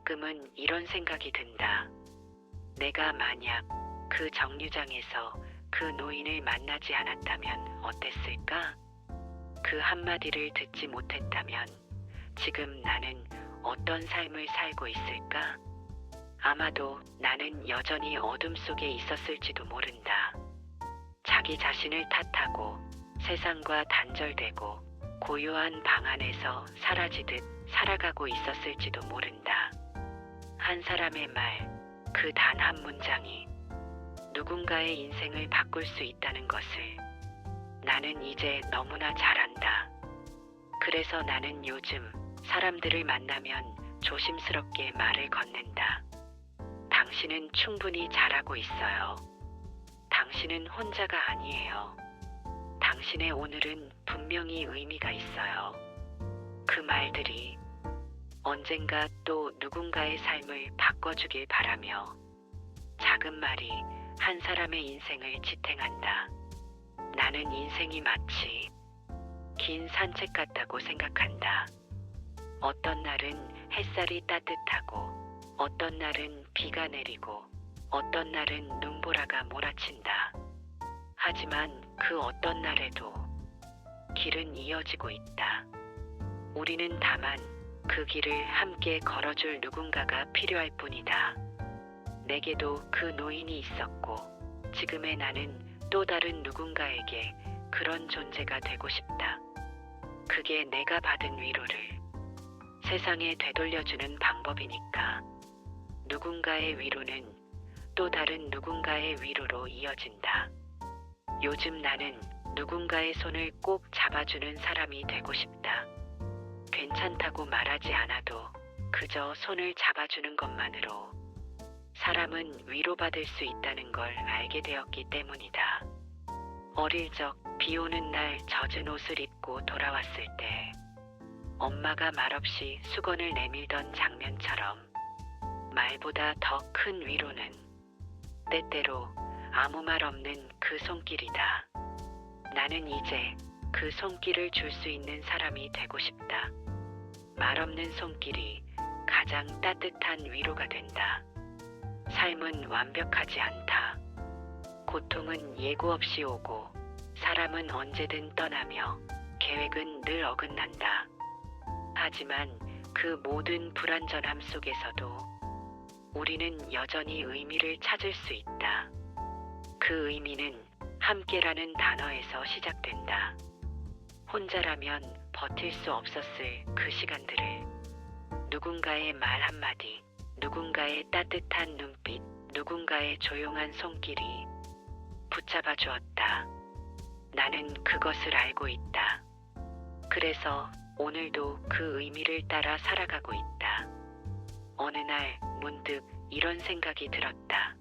가끔은 이런 생각이 든다. 내가 만약 그 정류장에서 그 노인을 만나지 않았다면 어땠을까? 그 한마디를 듣지 못했다면 지금 나는 어떤 삶을 살고 있을까? 아마도 나는 여전히 어둠 속에 있었을지도 모른다. 자기 자신을 탓하고 세상과 단절되고 고요한 방 안에서 사라지듯 살아가고 있었을지도 모른다. 한 사람의 말, 그 단 한 문장이 누군가의 인생을 바꿀 수 있다는 것을 나는 이제 너무나 잘 안다. 그래서 나는 요즘 사람들을 만나면 조심스럽게 말을 건넨다. 당신은 충분히 잘하고 있어요. 당신은 혼자가 아니에요. 당신의 오늘은 분명히 의미가 있어요. 그 말들이 언젠가 또 누군가의 삶을 바꿔주길 바라며 작은 말이 한 사람의 인생을 지탱한다. 나는 인생이 마치 긴 산책 같다고 생각한다. 어떤 날은 햇살이 따뜻하고 어떤 날은 비가 내리고 어떤 날은 눈보라가 몰아친다. 하지만 그 어떤 날에도 길은 이어지고 있다. 우리는 다만 그 길을 함께 걸어줄 누군가가 필요할 뿐이다. 내게도 그 노인이 있었고 지금의 나는 또 다른 누군가에게 그런 존재가 되고 싶다. 그게 내가 받은 위로를 세상에 되돌려주는 방법이니까. 누군가의 위로는 또 다른 누군가의 위로로 이어진다. 요즘 나는 누군가의 손을 꼭 잡아주는 사람이 되고 싶다. 괜찮다고 말하지 않아도 그저 손을 잡아주는 것만으로 사람은 위로받을 수 있다는 걸 알게 되었기 때문이다. 어릴 적 비 오는 날 젖은 옷을 입고 돌아왔을 때 엄마가 말없이 수건을 내밀던 장면처럼 말보다 더 큰 위로는 때때로 아무 말 없는 그 손길이다. 나는 이제 그 손길을 줄 수 있는 사람이 되고 싶다. 말 없는 손길이 가장 따뜻한 위로가 된다. 삶은 완벽하지 않다. 고통은 예고 없이 오고 사람은 언제든 떠나며 계획은 늘 어긋난다. 하지만 그 모든 불완전함 속에서도 우리는 여전히 의미를 찾을 수 있다. 그 의미는 함께라는 단어에서 시작된다. 혼자라면 버틸 수 없었을 그 시간들을 누군가의 말 한마디, 누군가의 따뜻한 눈빛, 누군가의 조용한 손길이 붙잡아 주었다. 나는 그것을 알고 있다. 그래서 오늘도 그 의미를 따라 살아가고 있다. 어느 날 문득 이런 생각이 들었다.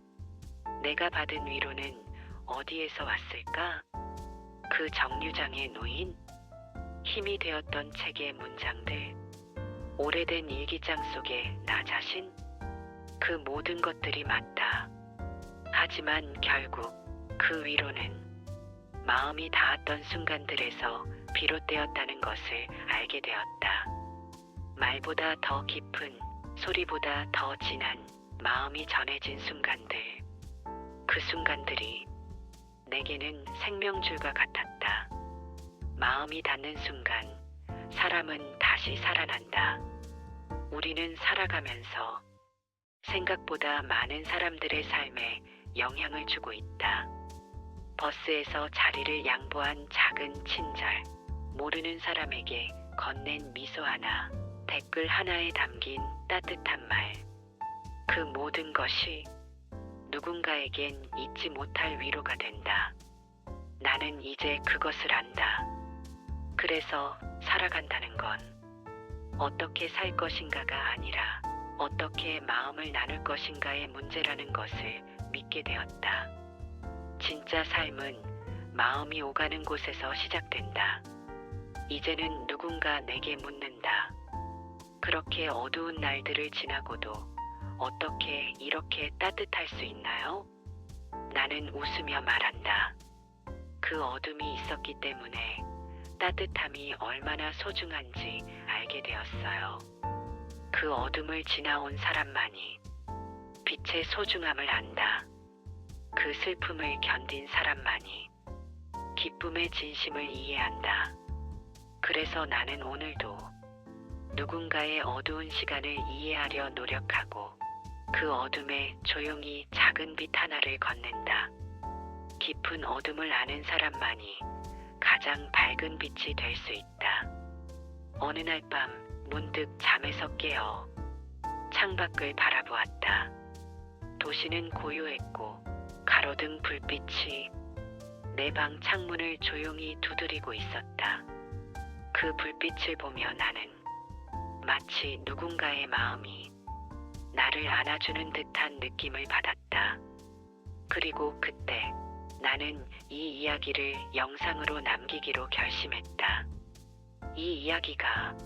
내가 받은 위로는 어디에서 왔을까? 그 정류장의 노인? 힘이 되었던 책의 문장들? 오래된 일기장 속의 나 자신? 그 모든 것들이 맞다. 하지만 결국 그 위로는 마음이 닿았던 순간들에서 비롯되었다는 것을 알게 되었다. 말보다 더 깊은 소리보다 더 진한 마음이 전해진 순간들. 그 순간들이 내게는 생명줄과 같았다. 마음이 닿는 순간 사람은 다시 살아난다. 우리는 살아가면서 생각보다 많은 사람들의 삶에 영향을 주고 있다. 버스에서 자리를 양보한 작은 친절, 모르는 사람에게 건넨 미소 하나, 댓글 하나에 담긴 따뜻한 말. 그 모든 것이 누군가에겐 잊지 못할 위로가 된다. 나는 이제 그것을 안다. 그래서 살아간다는 건 어떻게 살 것인가가 아니라 어떻게 마음을 나눌 것인가의 문제라는 것을 믿게 되었다. 진짜 삶은 마음이 오가는 곳에서 시작된다. 이제는 누군가 내게 묻는다. 그렇게 어두운 날들을 지나고도 어떻게 이렇게 따뜻할 수 있나요? 나는 웃으며 말한다. 그 어둠이 있었기 때문에 따뜻함이 얼마나 소중한지 알게 되었어요. 그 어둠을 지나온 사람만이 빛의 소중함을 안다. 그 슬픔을 견딘 사람만이 기쁨의 진심을 이해한다. 그래서 나는 오늘도 누군가의 어두운 시간을 이해하려 노력하고 그 어둠에 조용히 작은 빛 하나를 건넨다. 깊은 어둠을 아는 사람만이 가장 밝은 빛이 될 수 있다. 어느 날 밤 문득 잠에서 깨어 창밖을 바라보았다. 도시는 고요했고 가로등 불빛이 내 방 창문을 조용히 두드리고 있었다. 그 불빛을 보며 나는 마치 누군가의 마음이 나를 안아주는 듯한 느낌을 받았다. 그리고 그때 나는 이 이야기를 영상으로 남기기로 결심했다. 이 이야기가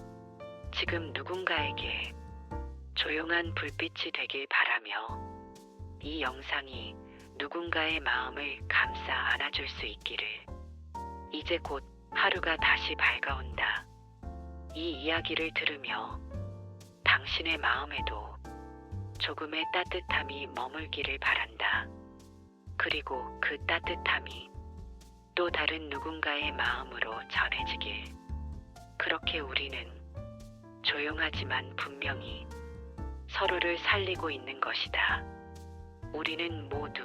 지금 누군가에게 조용한 불빛이 되길 바라며 이 영상이 누군가의 마음을 감싸 안아줄 수 있기를. 이제 곧 하루가 다시 밝아온다. 이 이야기를 들으며 당신의 마음에도 조금의 따뜻함이 머물기를 바란다. 그리고 그 따뜻함이 또 다른 누군가의 마음으로 전해지길. 그렇게 우리는 조용하지만 분명히 서로를 살리고 있는 것이다. 우리는 모두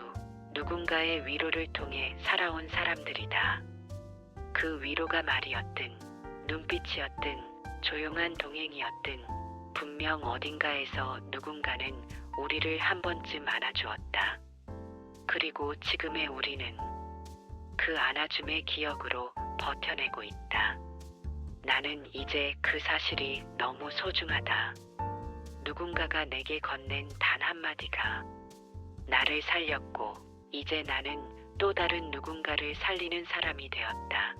누군가의 위로를 통해 살아온 사람들이다. 그 위로가 말이었든 눈빛이었든 조용한 동행이었든 분명 어딘가에서 누군가는 우리를 한 번쯤 안아주었다. 그리고 지금의 우리는 그 안아줌의 기억으로 버텨내고 있다. 나는 이제 그 사실이 너무 소중하다. 누군가가 내게 건넨 단 한마디가 나를 살렸고 이제 나는 또 다른 누군가를 살리는 사람이 되었다.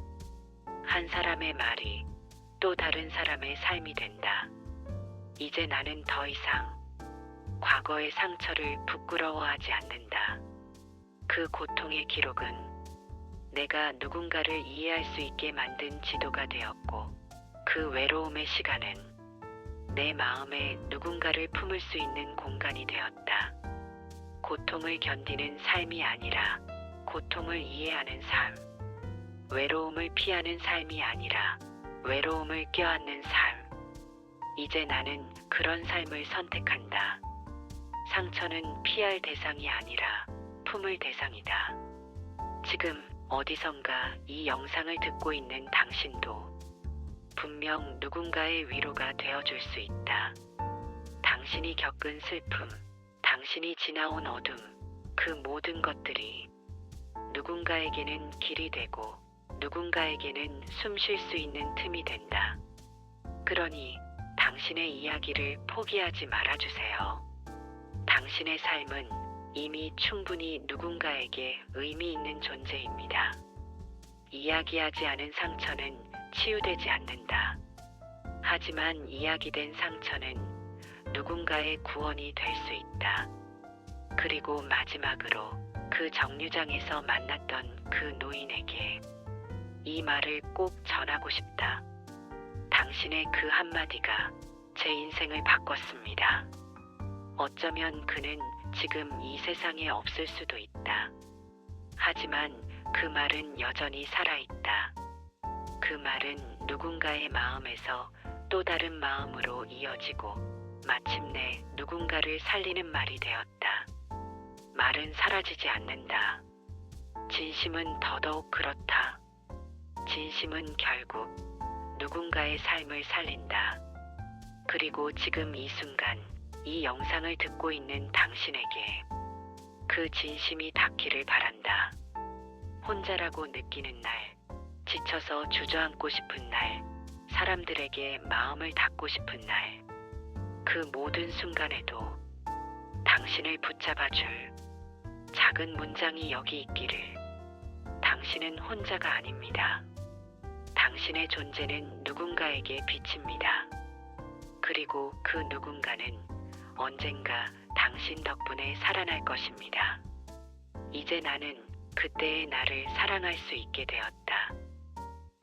한 사람의 말이 또 다른 사람의 삶이 된다. 이제 나는 더 이상 과거의 상처를 부끄러워하지 않는다. 그 고통의 기록은 내가 누군가를 이해할 수 있게 만든 지도가 되었고 그 외로움의 시간은 내 마음에 누군가를 품을 수 있는 공간이 되었다. 고통을 견디는 삶이 아니라 고통을 이해하는 삶. 외로움을 피하는 삶이 아니라 외로움을 껴안는 삶. 이제 나는 그런 삶을 선택한다. 상처는 피할 대상이 아니라 품을 대상이다. 지금 어디선가 이 영상을 듣고 있는 당신도 분명 누군가의 위로가 되어줄 수 있다. 당신이 겪은 슬픔, 당신이 지나온 어둠, 그 모든 것들이 누군가에게는 길이 되고 누군가에게는 숨 쉴 수 있는 틈이 된다. 그러니 당신의 이야기를 포기하지 말아주세요. 당신의 삶은 이미 충분히 누군가에게 의미 있는 존재입니다. 이야기하지 않은 상처는 치유되지 않는다. 하지만 이야기된 상처는 누군가의 구원이 될 수 있다. 그리고 마지막으로 그 정류장에서 만났던 그 노인에게 이 말을 꼭 전하고 싶다. 당신의 그 한마디가 제 인생을 바꿨습니다. 어쩌면 그는 지금 이 세상에 없을 수도 있다. 하지만 그 말은 여전히 살아있다. 그 말은 누군가의 마음에서 또 다른 마음으로 이어지고 마침내 누군가를 살리는 말이 되었다. 말은 사라지지 않는다. 진심은 더더욱 그렇다. 진심은 결국 누군가의 삶을 살린다. 그리고 지금 이 순간 이 영상을 듣고 있는 당신에게 그 진심이 닿기를 바란다. 혼자라고 느끼는 날, 지쳐서 주저앉고 싶은 날, 사람들에게 마음을 닫고 싶은 날, 그 모든 순간에도 당신을 붙잡아줄 작은 문장이 여기 있기를. 당신은 혼자가 아닙니다. 당신의 존재는 누군가에게 비칩니다. 그리고 그 누군가는 언젠가 당신 덕분에 살아날 것입니다. 이제 나는 그때의 나를 사랑할 수 있게 되었다.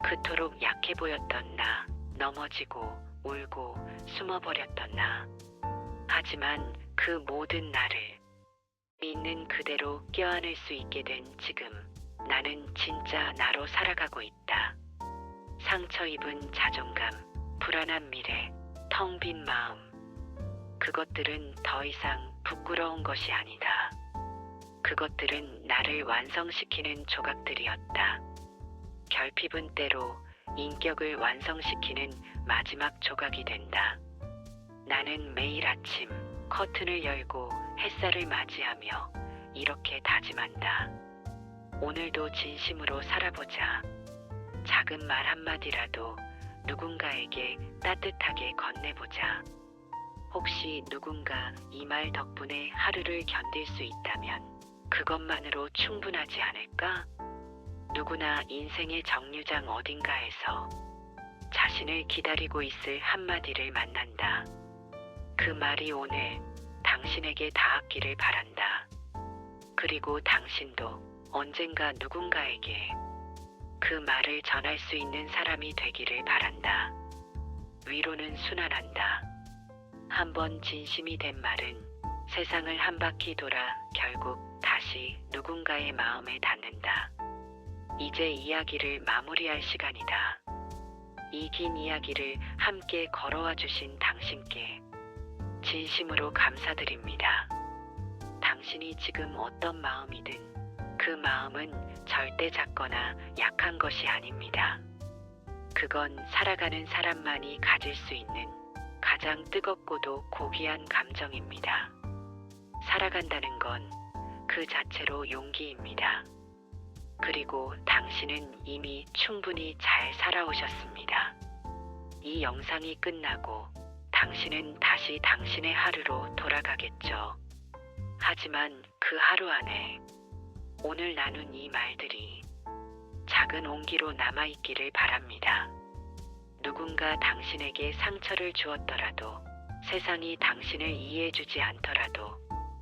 그토록 약해 보였던 나, 넘어지고 울고 숨어버렸던 나. 하지만 그 모든 나를 있는 그대로 껴안을 수 있게 된 지금 나는 진짜 나로 살아가고 있다. 상처 입은 자존감, 불안한 미래, 텅 빈 마음. 그것들은 더 이상 부끄러운 것이 아니다. 그것들은 나를 완성시키는 조각들이었다. 결핍은 때로 인격을 완성시키는 마지막 조각이 된다. 나는 매일 아침 커튼을 열고 햇살을 맞이하며 이렇게 다짐한다. 오늘도 진심으로 살아보자. 작은 말 한마디라도 누군가에게 따뜻하게 건네보자. 혹시 누군가 이 말 덕분에 하루를 견딜 수 있다면 그것만으로 충분하지 않을까? 누구나 인생의 정류장 어딘가에서 자신을 기다리고 있을 한마디를 만난다. 그 말이 오늘 당신에게 닿았기를 바란다. 그리고 당신도 언젠가 누군가에게 그 말을 전할 수 있는 사람이 되기를 바란다. 위로는 순환한다. 한번 진심이 된 말은 세상을 한 바퀴 돌아 결국 다시 누군가의 마음에 닿는다. 이제 이야기를 마무리할 시간이다. 이 긴 이야기를 함께 걸어와 주신 당신께 진심으로 감사드립니다. 당신이 지금 어떤 마음이든 그 마음은 절대 작거나 약한 것이 아닙니다. 그건 살아가는 사람만이 가질 수 있는 가장 뜨겁고도 고귀한 감정입니다. 살아간다는 건 그 자체로 용기입니다. 그리고 당신은 이미 충분히 잘 살아오셨습니다. 이 영상이 끝나고 당신은 다시 당신의 하루로 돌아가겠죠. 하지만 그 하루 안에 오늘 나눈 이 말들이 작은 온기로 남아있기를 바랍니다. 누군가 당신에게 상처를 주었더라도 세상이 당신을 이해해주지 않더라도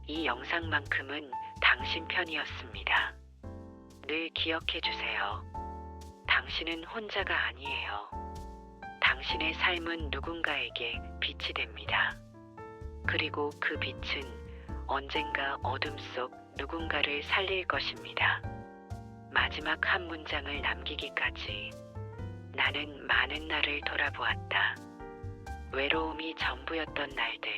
이 영상만큼은 당신 편이었습니다. 늘 기억해 주세요. 당신은 혼자가 아니에요. 당신의 삶은 누군가에게 빛이 됩니다. 그리고 그 빛은 언젠가 어둠 속 누군가를 살릴 것입니다. 마지막 한 문장을 남기기까지 나는 많은 날을 돌아보았다. 외로움이 전부였던 날들,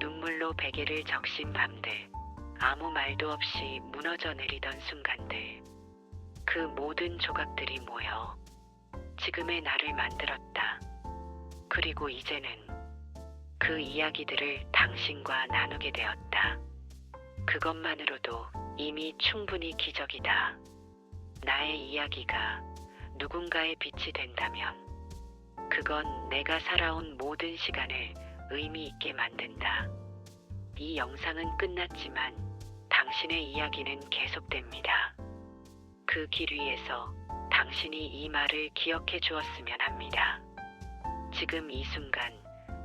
눈물로 베개를 적신 밤들, 아무 말도 없이 무너져 내리던 순간들, 그 모든 조각들이 모여 지금의 나를 만들었다. 그리고 이제는 그 이야기들을 당신과 나누게 되었다. 그것만으로도 이미 충분히 기적이다. 나의 이야기가 누군가의 빛이 된다면 그건 내가 살아온 모든 시간을 의미 있게 만든다. 이 영상은 끝났지만 당신의 이야기는 계속됩니다. 그 길 위에서 당신이 이 말을 기억해 주었으면 합니다. 지금 이 순간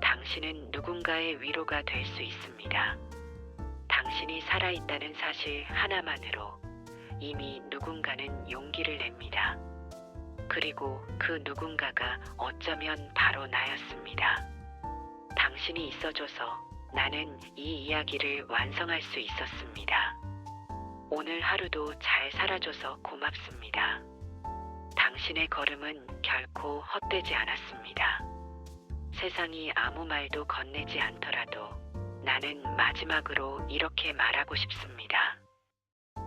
당신은 누군가의 위로가 될 수 있습니다. 당신이 살아있다는 사실 하나만으로 이미 누군가는 용기를 냅니다. 그리고 그 누군가가 어쩌면 바로 나였습니다. 당신이 있어줘서 나는 이 이야기를 완성할 수 있었습니다. 오늘 하루도 잘 살아줘서 고맙습니다. 당신의 걸음은 결코 헛되지 않았습니다. 세상이 아무 말도 건네지 않더라도 나는 마지막으로 이렇게 말하고 싶습니다.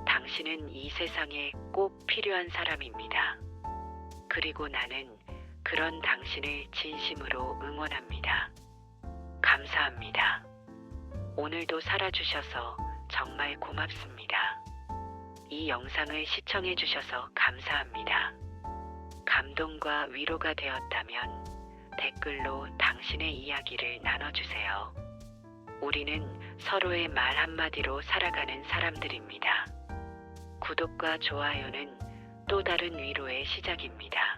당신은 이 세상에 꼭 필요한 사람입니다. 그리고 나는 그런 당신을 진심으로 응원합니다. 감사합니다. 오늘도 살아주셔서 정말 고맙습니다. 이 영상을 시청해주셔서 감사합니다. 감동과 위로가 되었다면 댓글로 당신의 이야기를 나눠주세요. 우리는 서로의 말 한마디로 살아가는 사람들입니다. 구독과 좋아요는 또 다른 위로의 시작입니다.